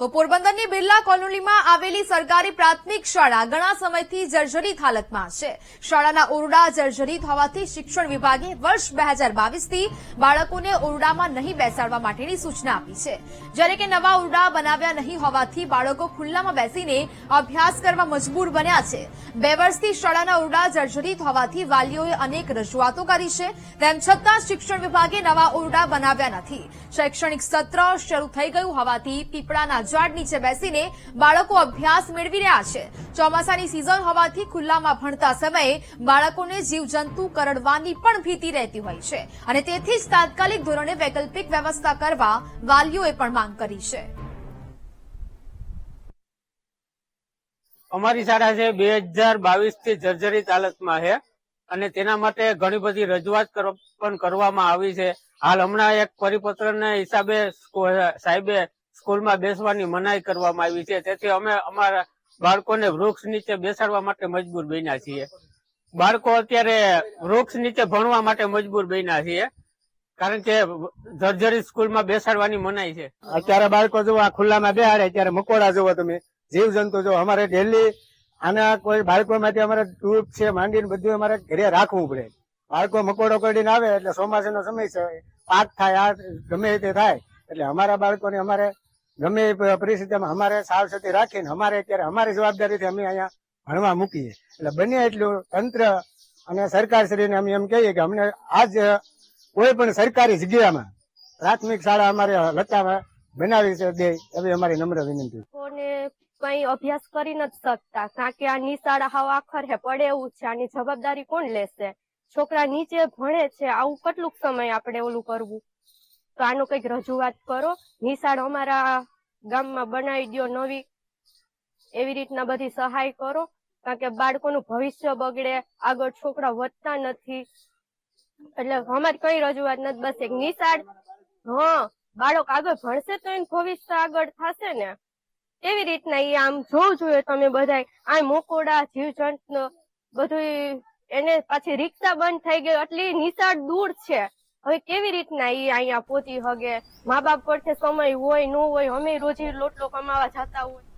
તો પોરબંદરની બિરલા કોલોનીમાં આવેલી સરકારી પ્રાથમિક શાળા ઘણા સમયથી જર્જરિત હાલતમાં છે. શાળાના ઓરડા જર્જરિત હોવાથી શિક્ષણ વિભાગે વર્ષ બે હજાર બાળકોને ઓરડામાં નહીં બેસાડવા માટેની સૂચના આપી છે. જ્યારે કે નવા ઓરડા બનાવ્યા નહીં હોવાથી બાળકો ખુલ્લામાં બેસીને અભ્યાસ કરવા મજબૂર બન્યા છે. બે વર્ષથી શાળાના ઓરડા જર્જરિત હોવાથી વાલીઓએ અનેક રજૂઆતો કરી છે. તેમ છતાં શિક્ષણ વિભાગે નવા ઓરડા બનાવ્યા નથી. શૈક્ષણિક સત્ર શરૂ થઈ ગયું હોવાથી પીપળાના ઝાડ નીચે બેસીને બાળકો અભ્યાસ મેળવી રહ્યા છે. ચોમાસાની સિઝન હોવાથી ખુલ્લામાં ભણતા સમયે બાળકોને જીવજંતુ કરડવાની પણ ભીતિ રહેતી હોય છે અને તેથી જ તાત્કાલિક ધોરણે વૈકલ્પિક વ્યવસ્થા કરવા વાલીઓએ પણ માંગ કરી છે. અમારી શાળા છે બે હજાર બાવીસથી જર્જરિત હાલતમાં છે અને તેના માટે ઘણી બધી રજૂઆત પણ કરવામાં આવી છે. હાલ હમણાં એક પરિપત્રના હિસાબે સાહેબે સ્કૂલમાં બેસવાની મનાઈ કરવામાં આવી છે. તેથી અમે અમારા બાળકોને વૃક્ષ નીચે બેસાડવા માટે મજબૂર બન્યા છીએ. બાળકો અત્યારે વૃક્ષ નીચે ભણવા માટે મજબૂર બન્યા છીએ. કારણ કે જર્જરી સ્કૂલમાં બેસાડવાની મનાઈ છે. અત્યારે બાળકો જો આ ખુલ્લામાં બેહાડે, ત્યારે મકોડા જુઓ તમે જીવ જંતુ જો અમારે ડેલી આના કોઈ બાળકો માંથી અમારે ટૂપ છે, માંડીને બધું અમારે ઘરે રાખવું પડે. બાળકો મકોડો કરીને આવે એટલે ચોમાસાનો સમય છે, પાક થાય, આ ગમે તે થાય. એટલે અમારા બાળકોને અમારે ગમે એ પરિસ્થિતિમાં અમારે સાવચેતી રાખીને અમારે અત્યારે અમારી જવાબદારીથી અમે અહીંયા ભણવા મૂકીએ. એટલે બને એટલું તંત્ર અને સરકારશ્રીને અમે એમ કહીએ કે અમને આજ કોઈ પણ સરકારી જગ્યામાં પ્રાથમિક શાળા અમારે લતામાં બનાવી છે દે એવી અમારી નમ્ર વિનંતી. કઈ અભ્યાસ કરી નથી શકતા, કારણ કે આ નિશાળા હાવ આખર હે, પડે એવું છે. આની જવાબદારી કોણ લેશે? છોકરા નીચે ભણે છે, આવું કેટલુંક સમય આપણે ઓલું કરવું? તો આનું કંઈક રજૂઆત કરો. નિશાળ અમારા ગામમાં બનાવી દો નવી. એવી રીતના બધી સહાય કરો. કારણ કે બાળકોનું ભવિષ્ય બગડે, આગળ છોકરા વધતા નથી. એટલે અમારી કઈ રજૂઆત નથી, બસ એક નિશાળ. હા, બાળક આગળ ભણશે તો એનું ભવિષ્ય આગળ થશે ને. એવી રીતના એ આમ જોવું જોઈએ તમે બધા આ મોકોડા, જીવજંત બધું એને પાછી રિક્ષા બંધ થઈ ગઈ, એટલી નિશાળ દૂર છે. હવે કેવી રીતના એ અહીંયા પહોંચી હગે? મા બાપ પર સમય હોય, ન હોય, અમે રોજી લોટલો કમાવા જતા હોય.